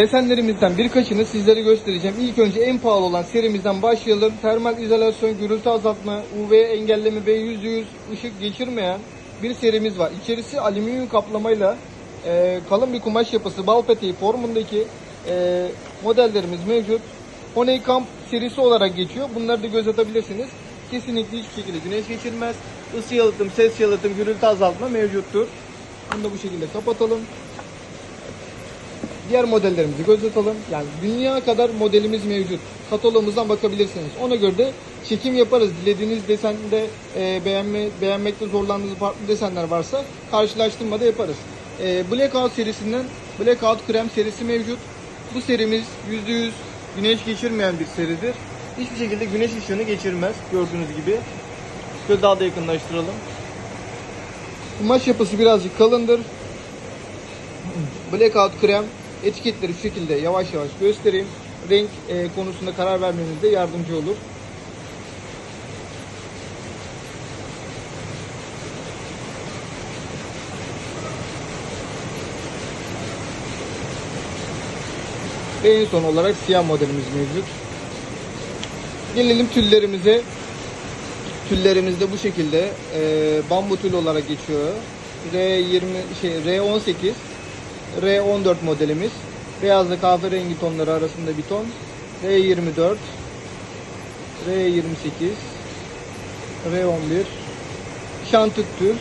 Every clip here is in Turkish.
Desenlerimizden birkaçını sizlere göstereceğim. İlk önce en pahalı olan serimizden başlayalım. Termal izolasyon, gürültü azaltma, UV engelleme ve %100 ışık geçirmeyen bir serimiz var. İçerisi alüminyum kaplamayla e, kalın bir kumaş yapısı, bal peteği formundaki e, modellerimiz mevcut. Honeycomb serisi olarak geçiyor. Bunları da göz atabilirsiniz. Kesinlikle hiçbir şekilde güneş geçirmez. Isı yalıtım, ses yalıtım, gürültü azaltma mevcuttur. Bunu da bu şekilde kapatalım. Diğer modellerimizi göz atalım. Yani dünya kadar modelimiz mevcut. Katalogumuzdan bakabilirsiniz. Ona göre de çekim yaparız. Dilediğiniz desende e, beğenme, beğenmekte zorlandığınız farklı desenler varsa karşılaştırma da yaparız. E, Blackout serisinden Blackout krem serisi mevcut. Bu serimiz %100 güneş geçirmeyen bir seridir. Hiçbir şekilde güneş ışığını geçirmez gördüğünüz gibi. Şöyle daha da yakınlaştıralım. Kumaş yapısı birazcık kalındır. Blackout krem etiketleri şu şekilde yavaş yavaş göstereyim. Renk e, konusunda karar vermenizde yardımcı olur. Ve en son olarak siyah modelimiz mevcut. Gelelim tüllerimize. Tüllerimiz de bu şekilde e, bambu tül olarak geçiyor. R20 şey R18 R14 modelimiz. Beyazla kahverengi tonları arasında bir ton. R24 R28 R11 şantık tül.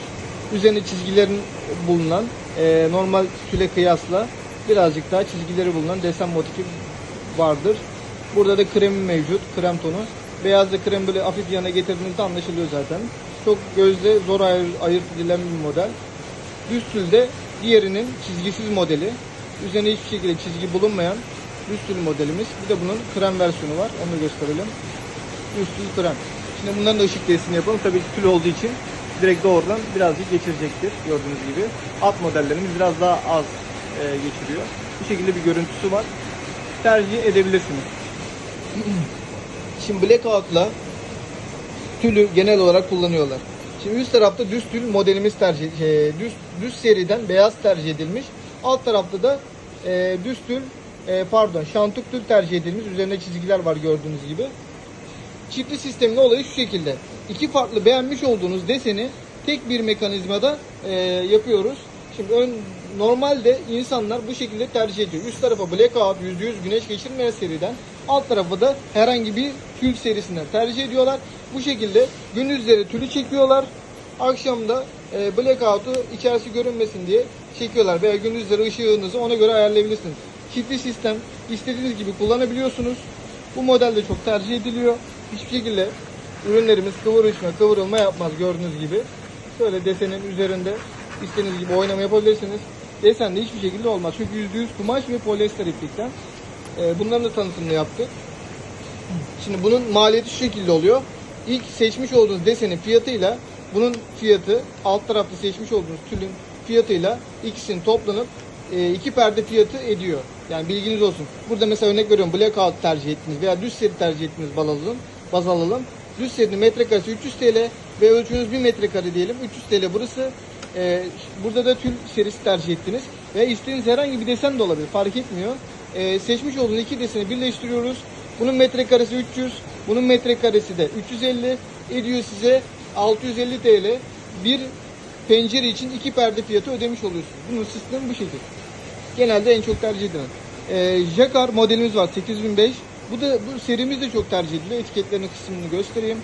Üzerine çizgilerin bulunan e, normal tüle kıyasla birazcık daha çizgileri bulunan desen motifi vardır. Burada da kremi mevcut. Krem tonu. Beyazla krem böyle hafif yana getirdiğinizde anlaşılıyor zaten. Çok gözle zor ayır, ayırt edilen bir model. Düz tülde diğerinin çizgisiz modeli. Üzerine hiçbir şekilde çizgi bulunmayan düz tül modelimiz. Bir de bunun krem versiyonu var. Onu gösterelim. Düz tül krem. Şimdi bunların da ışık testini yapalım. Tabii ki tül olduğu için direkt doğrudan birazcık geçirecektir. Gördüğünüz gibi. Alt modellerimiz biraz daha az e, geçiriyor. Bu şekilde bir görüntüsü var. Tercih edebilirsiniz. Şimdi blackout'la tülü genel olarak kullanıyorlar. Şimdi üst tarafta düz tül modelimiz tercih şey, düz düz seriden beyaz tercih edilmiş. Alt tarafta da e, düz tül e, pardon şantuk tül tercih edilmiş. Üzerinde çizgiler var gördüğünüz gibi. Çiftli sistemin olayı şu şekilde. İki farklı beğenmiş olduğunuz deseni tek bir mekanizmada e, yapıyoruz. Şimdi ön, normalde insanlar bu şekilde tercih ediyor. Üst tarafa blackout %100 güneş geçirmeyen seriden alt tarafı da herhangi bir tül serisinden tercih ediyorlar. Bu şekilde gündüzleri tülü çekiyorlar. Akşamda e, blackout'u içerisi görünmesin diye çekiyorlar veya gündüzleri ışığınızı ona göre ayarlayabilirsiniz. Çiftli sistem istediğiniz gibi kullanabiliyorsunuz. Bu model de çok tercih ediliyor. Hiçbir şekilde ürünlerimiz kıvırışma, kıvırılma yapmaz gördüğünüz gibi. Şöyle desenin üzerinde istediğiniz gibi oynama yapabilirsiniz. Desen de hiçbir şekilde olmaz. Çünkü %100 kumaş ve polyester iplikten. Ee, bunların da tanıtımını yaptık. Şimdi bunun maliyeti şu şekilde oluyor. İlk seçmiş olduğunuz desenin fiyatıyla bunun fiyatı alt tarafta seçmiş olduğunuz tülün fiyatıyla ikisinin toplanıp e, iki perde fiyatı ediyor. Yani bilginiz olsun. Burada mesela örnek veriyorum blackout tercih ettiniz veya düz seri tercih ettiniz baz alalım. Baz alalım. Düz serinin metrekaresi 300 TL ve ölçünüz 1 metrekare diyelim. 300 TL burası. Ee, burada da tül serisi tercih ettiniz. Ve istediğiniz herhangi bir desen de olabilir. Fark etmiyor. Ee, seçmiş olduğunuz iki deseni birleştiriyoruz. Bunun metrekaresi 300. Bunun metrekaresi de 350. Ediyor size 650 TL. Bir pencere için iki perde fiyatı ödemiş oluyorsunuz. Bunun sistemi bu şekilde. Genelde en çok tercih edilen. Ee, Jacquard modelimiz var 8005. Bu da bu serimiz de çok tercih ediliyor. Etiketlerinin kısmını göstereyim.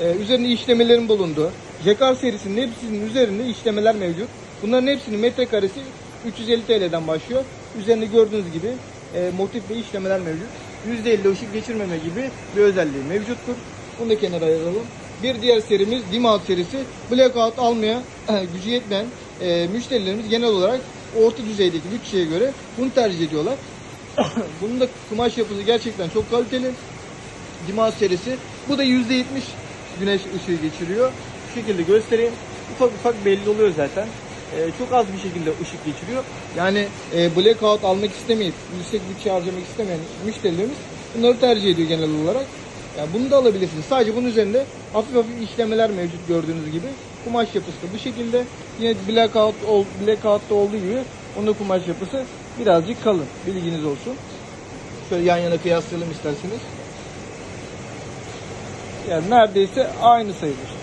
Ee, üzerinde işlemelerin bulunduğu. Jacquard serisinin hepsinin üzerinde işlemeler mevcut. Bunların hepsinin metrekaresi 350 TL'den başlıyor. Üzerinde gördüğünüz gibi e, motif ve işlemeler mevcut. %50 ışık geçirmeme gibi bir özelliği mevcuttur. Bunu da kenara ayıralım. Bir diğer serimiz Dimaut serisi. Blackout almaya gücü yetmeyen e, müşterilerimiz genel olarak orta düzeydeki bütçeye göre bunu tercih ediyorlar. Bunun da kumaş yapısı gerçekten çok kaliteli. Dimaut serisi. Bu da %70 güneş ışığı geçiriyor. Şu şekilde göstereyim. Ufak ufak belli oluyor zaten. Ee, çok az bir şekilde ışık geçiriyor. Yani e, blackout almak istemeyip yüksek bütçe harcamak istemeyen müşterilerimiz bunları tercih ediyor genel olarak. Yani bunu da alabilirsiniz. Sadece bunun üzerinde hafif hafif işlemeler mevcut gördüğünüz gibi. Kumaş yapısı da bu şekilde. Yine blackout, blackout'ta olduğu gibi onun kumaş yapısı birazcık kalın. Bilginiz olsun. Şöyle yan yana kıyaslayalım isterseniz. Yani neredeyse aynı sayılır.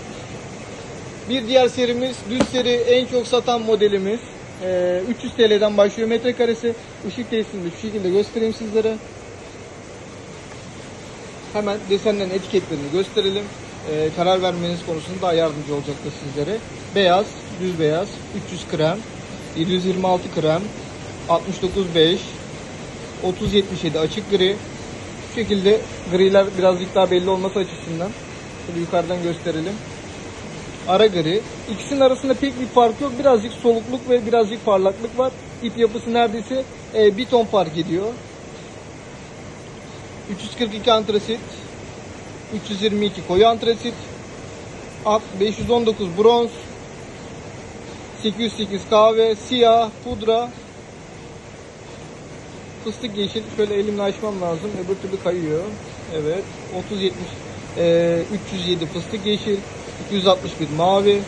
Bir diğer serimiz düz seri en çok satan modelimiz. Ee, 300 TL'den başlıyor metrekaresi. Işık tesisinde şu şekilde göstereyim sizlere. Hemen desenlerin etiketlerini gösterelim. Ee, karar vermeniz konusunda daha yardımcı olacaktır sizlere. Beyaz, düz beyaz, 300 krem, 726 krem, 69.5, 3077 açık gri. Bu şekilde griler birazcık daha belli olması açısından şöyle yukarıdan gösterelim. Ara gri. İkisinin arasında pek bir fark yok. Birazcık solukluk ve birazcık parlaklık var. İp yapısı neredeyse e, bir ton fark ediyor. 342 antrasit, 322 koyu antrasit, Ak 519 bronz, 808 kahve, siyah, pudra, fıstık yeşil. Şöyle elimle açmam lazım. Öbür türlü kayıyor. Evet. 3070 eee 307 fıstık yeşil, 261 mavi,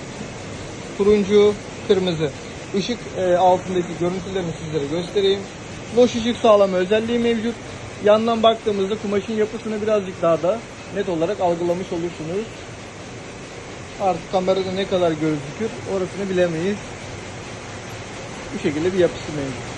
turuncu, kırmızı. Işık eee, altındaki görüntülerini sizlere göstereyim. Loş ışık sağlama özelliği mevcut. Yandan baktığımızda kumaşın yapısını birazcık daha da net olarak algılamış olursunuz. Artık kamerada ne kadar gözükür orasını bilemeyiz. Bu şekilde bir yapısı mevcut.